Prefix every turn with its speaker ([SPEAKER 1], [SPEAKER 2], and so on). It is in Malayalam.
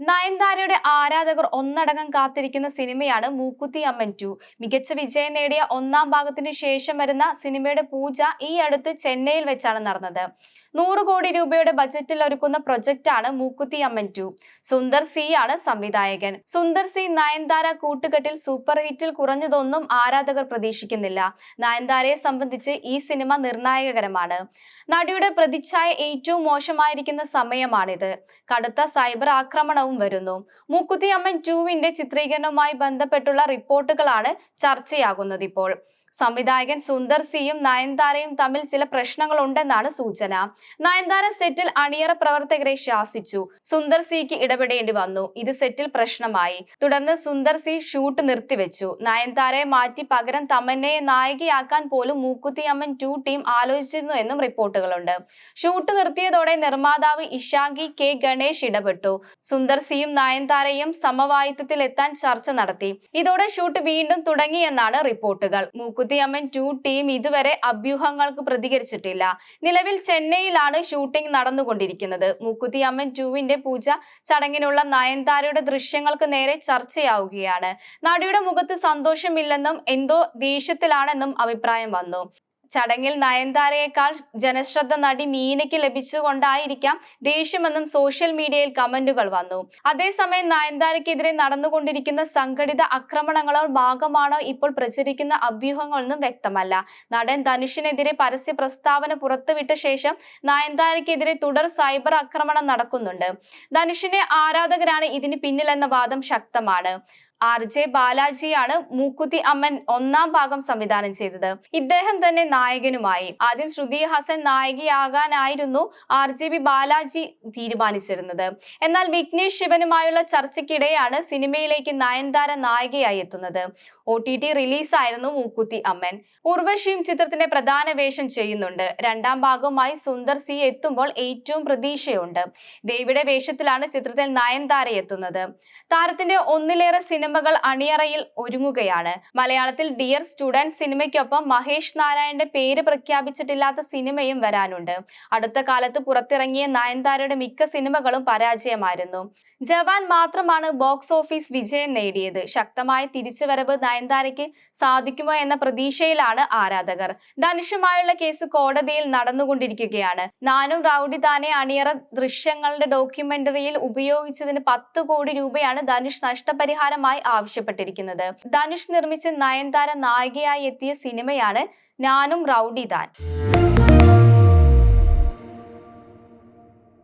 [SPEAKER 1] നയൻതാരയുടെ ആരാധകർ ഒന്നടങ്കം കാത്തിരിക്കുന്ന സിനിമയാണ് മൂക്കുത്തി അമ്മൻ ടു മികച്ച വിജയം നേടിയ ഒന്നാം ഭാഗത്തിന് ശേഷം വരുന്ന സിനിമയുടെ പൂജ ഈ അടുത്ത് ചെന്നൈയിൽ വെച്ചാണ് നടന്നത്. നൂറ് കോടി രൂപയുടെ ബജറ്റിൽ ഒരുക്കുന്ന പ്രൊജക്റ്റാണ് മൂക്കുത്തി അമ്മൻ ടു സുന്ദർ സി ആണ് സംവിധായകൻ. സുന്ദർ സി നയൻതാര കൂട്ടുകെട്ടിൽ സൂപ്പർ ഹിറ്റിൽ കുറഞ്ഞതൊന്നും ആരാധകർ പ്രതീക്ഷിക്കുന്നില്ല. നയൻതാരയെ സംബന്ധിച്ച് ഈ സിനിമ നിർണായകരമാണ്. നടിയുടെ പ്രതിച്ഛായ ഏറ്റവും മോശമായിരിക്കുന്ന സമയമാണിത്. കടുത്ത സൈബർ ആക്രമണവും വരുന്നു. മൂക്കുത്തി അമ്മൻ ടുവിന്റെ ചിത്രീകരണവുമായി ബന്ധപ്പെട്ടുള്ള റിപ്പോർട്ടുകളാണ് ചർച്ചയാകുന്നത് ഇപ്പോൾ. സംവിധായകൻ സുന്ദർ സിയും നയൻതാരയും തമ്മിൽ ചില പ്രശ്നങ്ങൾ ഉണ്ടെന്നാണ് സൂചന. നയൻതാര സെറ്റിൽ അണിയറ പ്രവർത്തകരെ ശാസിച്ചു. സുന്ദർ സിക്ക് ഇടപെടേണ്ടി വന്നു. ഇത് സെറ്റിൽ പ്രശ്നമായി. തുടർന്ന് സുന്ദർ സി ഷൂട്ട് നിർത്തിവെച്ചു. നയൻതാരയെ മാറ്റി പകരം തമന്നയെ നായികയാക്കാൻ പോലും മൂക്കുത്തിയമ്മൻ ടു ടീം ആലോചിച്ചിരുന്നു എന്നും റിപ്പോർട്ടുകളുണ്ട്. ഷൂട്ട് നിർത്തിയതോടെ നിർമ്മാതാവ് ഇഷാങ്കി കെ ഗണേഷ് ഇടപെട്ടു. സുന്ദർ സിയും നയൻതാരയും സമവായിത്വത്തിൽ എത്താൻ ചർച്ച നടത്തി. ഇതോടെ ഷൂട്ട് വീണ്ടും തുടങ്ങിയെന്നാണ് റിപ്പോർട്ടുകൾ. മൂക്കുത്തിയമ്മൻ ടു ടീം ഇതുവരെ അഭ്യൂഹങ്ങൾക്ക് പ്രതികരിച്ചിട്ടില്ല. നിലവിൽ ചെന്നൈയിലാണ് ഷൂട്ടിംഗ് നടന്നുകൊണ്ടിരിക്കുന്നത്. മുക്കുത്തിയമ്മൻ ടുവിന്റെ പൂജ ചടങ്ങിനുള്ള നയൻതാരയുടെ ദൃശ്യങ്ങൾക്ക് നേരെ ചർച്ചയാവുകയാണ്. നടിയുടെ മുഖത്ത് സന്തോഷമില്ലെന്നും എന്തോ ദേഷ്യത്തിലാണെന്നും അഭിപ്രായം വന്നു. ചടങ്ങിൽ നയൻതാരയേക്കാൾ ജനശ്രദ്ധ നടി മീനയ്ക്ക് ലഭിച്ചുകൊണ്ടായിരിക്കാം ദേഷ്യമെന്നും സോഷ്യൽ മീഡിയയിൽ കമന്റുകൾ വന്നു. അതേസമയം നയൻതാരയ്ക്കെതിരെ നടന്നുകൊണ്ടിരിക്കുന്ന സംഘടിത ആക്രമണങ്ങളോ ഭാഗമാണോ ഇപ്പോൾ പ്രചരിക്കുന്ന അഭ്യൂഹങ്ങളൊന്നും വ്യക്തമല്ല. നടൻ ധനുഷിനെതിരെ പരസ്യ പ്രസ്താവന പുറത്തുവിട്ട ശേഷം നയൻതാരയ്ക്കെതിരെ തുടർ സൈബർ ആക്രമണം നടക്കുന്നുണ്ട്. ധനുഷിന്റെ ആരാധകരാണ് ഇതിന് പിന്നിലെന്ന വാദം ശക്തമാണ്. ആർ ജെ ബാലാജിയാണ് മൂക്കുത്തി അമ്മൻ ഒന്നാം ഭാഗം സംവിധാനം ചെയ്തത്. ഇദ്ദേഹം തന്നെ നായകനുമായി. ആദ്യം ശ്രുതി ഹസൻ നായികയാകാനായിരുന്നു ആർ ജെ ബി ബാലാജി തീരുമാനിച്ചിരുന്നത്. എന്നാൽ വിഘ്നേഷ് ശിവനുമായുള്ള ചർച്ചയ്ക്കിടെയാണ് സിനിമയിലേക്ക് നയൻതാര നായികയായി എത്തുന്നത്. ഒ ടി ടി റിലീസായിരുന്നു മൂക്കുത്തി അമ്മൻ. ഉർവശിയും ചിത്രത്തിന്റെ പ്രധാന വേഷം ചെയ്യുന്നുണ്ട്. രണ്ടാം ഭാഗവുമായി സുന്ദർ സി എത്തുമ്പോൾ ഏറ്റവും പ്രതീക്ഷയുണ്ട്. ദേവിയുടെ വേഷത്തിലാണ് ചിത്രത്തിൽ നയൻതാര എത്തുന്നത്. താരത്തിന്റെ ഒന്നിലേറെ സിനിമകൾ അണിയറയിൽ ഒരുങ്ങുകയാണ്. മലയാളത്തിൽ ഡിയർ സ്റ്റുഡന്റ് സിനിമയ്ക്കൊപ്പം മഹേഷ് നാരായണന്റെ പേര് പ്രഖ്യാപിച്ചിട്ടില്ലാത്ത സിനിമയും വരാനുണ്ട്. അടുത്ത കാലത്ത് പുറത്തിറങ്ങിയ നയൻതാരയുടെ മിക്ക സിനിമകളും പരാജയമായിരുന്നു. ജവാൻ മാത്രമാണ് ബോക്സ് ഓഫീസ് വിജയം നേടിയത്. ശക്തമായ തിരിച്ചുവരവ് നയൻതാരയ്ക്ക് സാധിക്കുമോ എന്ന പ്രതീക്ഷയിലാണ് ആരാധകർ. ധനുഷുമായുള്ള കേസ് കോടതിയിൽ നടന്നുകൊണ്ടിരിക്കുകയാണ്. നാനും റൌഡി താനെ അണിയറ ദൃശ്യങ്ങളുടെ ഡോക്യുമെന്ററിയിൽ ഉപയോഗിച്ചതിന് പത്ത് കോടി രൂപയാണ് ധനുഷ് നഷ്ടപരിഹാരമായി ആവശ്യപ്പെട്ടിരിക്കുന്നത്. ധനുഷ് നിർമ്മിച്ച് നയൻതാര നായികയായി എത്തിയ സിനിമയാണ് ഞാനും റൌഡി താൻ